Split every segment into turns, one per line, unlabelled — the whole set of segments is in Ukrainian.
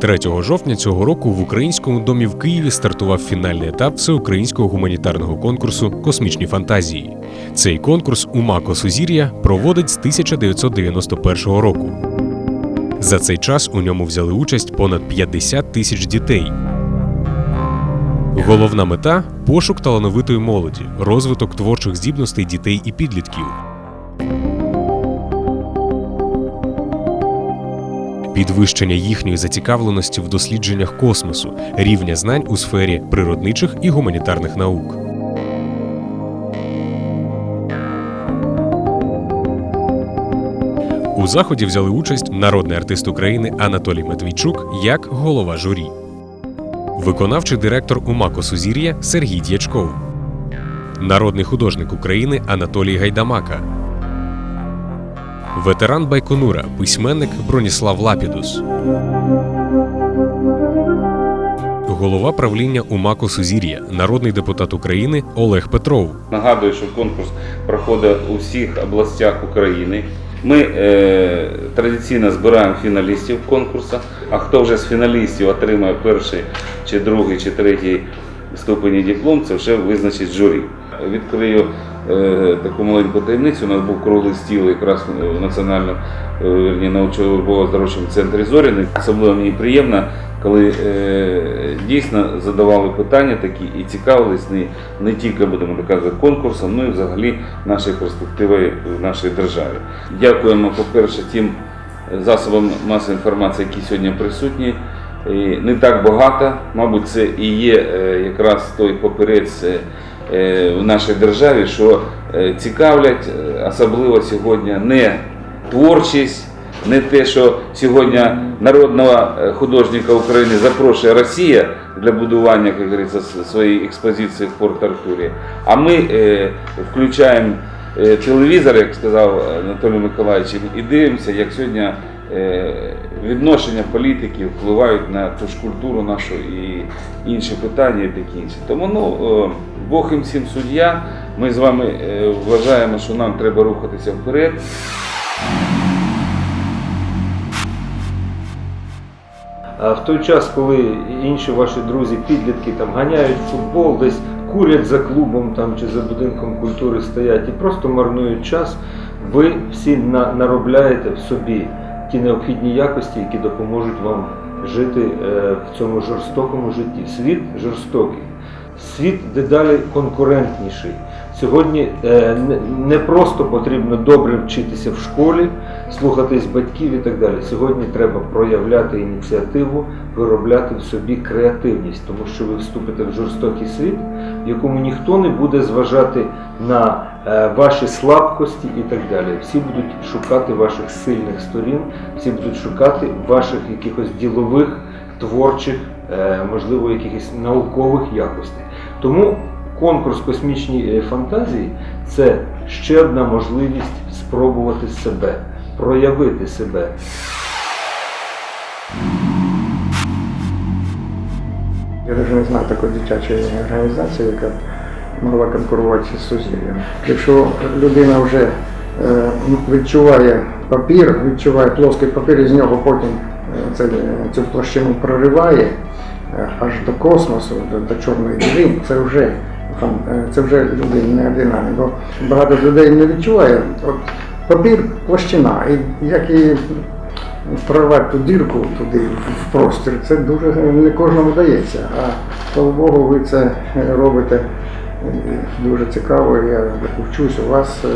Третього жовтня цього року в українському домі в Києві стартував фінальний етап всеукраїнського гуманітарного конкурсу Космічні фантазії. Цей конкурс УМА Косозір'я проводить з 1991 року. За цей час у ньому взяли участь понад 50 тисяч дітей. Головна мета пошук талановитої молоді, розвиток творчих здібностей дітей і підлітків. Підвищення їхньої зацікавленості в дослідженнях космосу, рівня знань у сфері природничих і гуманітарних наук. У заході взяли участь народний артист України Анатолій Матвійчук як голова журі, виконавчий директор УМА Сузір'я Сергій Дячков, народний художник України Анатолій Гайдамака, ветеран Байконура, письменник Броніслав Лапідус, голова правління УМА Сузір'я, народний депутат України Олег Петров.
Нагадую, що конкурс проходить у всіх областях України. Ми е, традиційно збираємо фіналістів конкурсу, а хто вже з фіналістів отримає перший, чи другий, чи третій ступені диплом, це вже визначить журі. Відкрию таку маленьку таємницю. У нас був круглий стіл якраз в національному е, вірні, науково-здоровчому центрі Зоряний. Особливо мені приємно, коли е, дійсно задавали питання такі і цікавились не, не тільки будемо так казати конкурсом, ну і взагалі нашою перспективою в нашій державі. Дякуємо, по-перше, тим засобам масової інформації, які сьогодні присутні. Не так багато, мабуть, це і є е, якраз той папірець е, е, в нашій державі, що е, цікавлять, е, особливо сьогодні не творчість, не те, що сьогодні народного е, художника України запрошує Росія для будування, як говориться, своєї експозиції в Порт-Артурі, а ми е, включаємо е, телевізор, як сказав Анатолій Миколаївич, і дивимося, як сьогодні е, відношення політиків впливають на ту ж культуру нашу і інші питання і таке інше. Тому ну, е, Бог їм всім суддя. Ми з вами е, вважаємо, що нам треба рухатися вперед.
А в той час, коли інші ваші друзі, підлітки там ганяють футбол, десь курять за клубом там чи за будинком культури стоять і просто марнують час, ви всі на, наробляєте в собі ті необхідні якості, які допоможуть вам жити е, в цьому жорстокому житті. Світ жорстокий. Світ дедалі конкурентніший. Сьогодні е, не- просто потрібно добре вчитися в школі, слухатись батьків і так далі. Сьогодні треба проявляти ініціативу, виробляти в собі креативність, тому що ви вступите в жорстокий світ, в якому ніхто не буде зважати на е, ваші слабкості і так далі. Всі будуть шукати ваших сильних сторін, всі будуть шукати ваших якихось ділових, творчих, можливо, якихось наукових якостей. Тому конкурс космічні е, фантазії це ще одна можливість спробувати себе, проявити себе.
Я навіть не знаю такої дитячої організації, яка могла конкурувати з Сузір'ям. Якщо людина вже е, відчуває папір, відчуває плоский папір, і з нього потім е, цю площину прориває е, аж до космосу, до, до чорної діри, це вже фан- е, це вже людина неординарна. Бо багато людей не відчуває. От папір площина, і як її прорвати ту дірку туди в простір, це дуже не кожному вдається. А слава Богу, ви це робите е, дуже цікаво. Я вчусь у вас, е,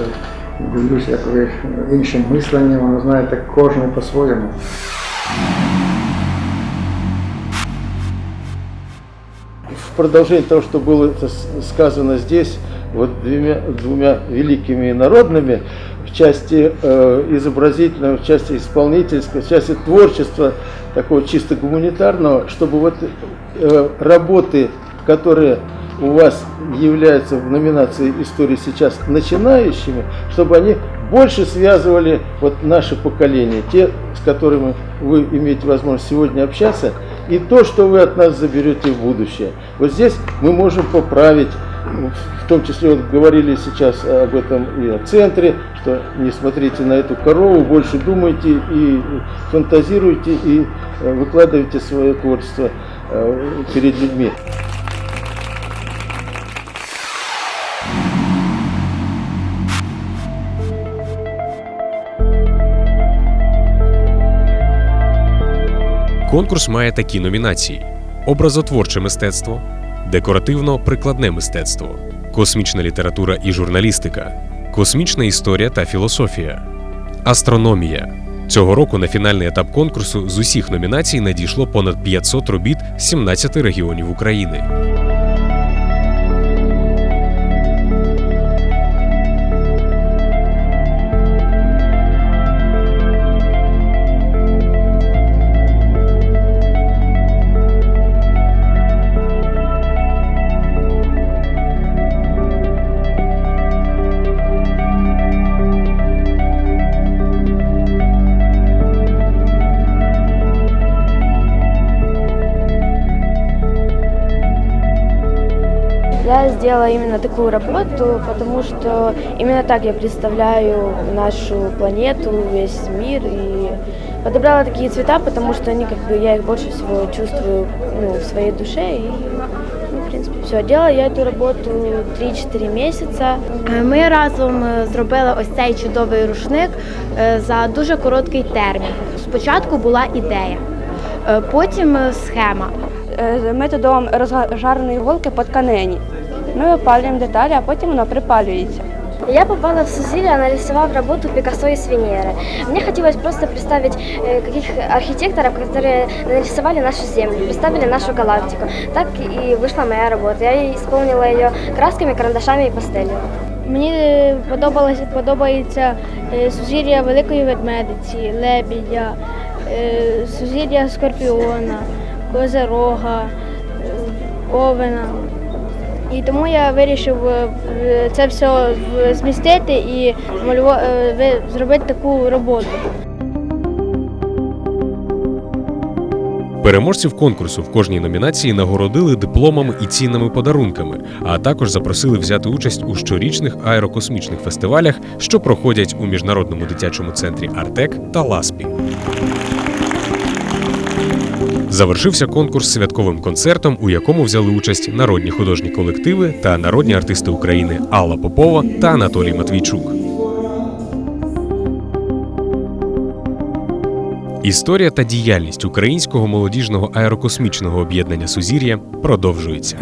дивлюсь, як ви іншим мисленням, знаєте, кожен по-своєму.
Продолжение того, что было сказано здесь, вот двумя, двумя великими народными, в части э, изобразительного, в части исполнительского, в части творчества, такого чисто гуманитарного, чтобы вот э, работы, которые у вас являются в номинации истории сейчас начинающими, чтобы они больше связывали вот наше поколение, те, с которыми вы имеете возможность сегодня общаться, и то, что вы от нас заберете в будущее. Вот здесь мы можем поправить, в том числе вот говорили сейчас об этом и о центре, что не смотрите на эту корову, больше думайте и фантазируйте и э, выкладывайте свое творчество э, перед людьми.
Конкурс має такі номінації: образотворче мистецтво, декоративно-прикладне мистецтво, космічна література і журналістика, космічна історія та філософія, астрономія. Цього року на фінальний етап конкурсу з усіх номінацій надійшло понад 500 робіт з 17 регіонів України.
Я сделала именно такую работу, потому что именно так я представляю нашу планету, весь мир. И подобрала такие цвета, потому что они как бы я их больше всего чувствую ну, в своей душе. И, ну, в принципе, все. Делала я эту работу 3-4 месяца.
Е, Ми разом е, зробили ось цей чудовий рушник е, за дуже короткий термін. Спочатку була ідея, потім схема.
Е, методом розжареної голки по тканині. Ми опалюємо деталі, а потім вона припалюється.
Я попала в Сузилия, нарисовав работу Пикассо из Венеры. Мне хотелось просто представить э, каких архитекторов, которые нарисовали нашу Землю, представили нашу галактику. Так и вышла моя работа. Я исполнила ее красками, карандашами и пастелью.
Мені е, подобалося подобається е, сузір'я Великої ведмедиці, лебідя, е, сузір'я Скорпіона, Козерога, е, Овена. І тому я вирішив е, це все змістити і е, зробити таку роботу.
Переможців конкурсу в кожній номінації нагородили дипломами і цінними подарунками, а також запросили взяти участь у щорічних аерокосмічних фестивалях, що проходять у міжнародному дитячому центрі Артек та Ласпі. Завершився конкурс святковим концертом, у якому взяли участь народні художні колективи та народні артисти України Алла Попова та Анатолій Матвійчук. Історія та діяльність українського молодіжного аерокосмічного об'єднання Сузір'я продовжується.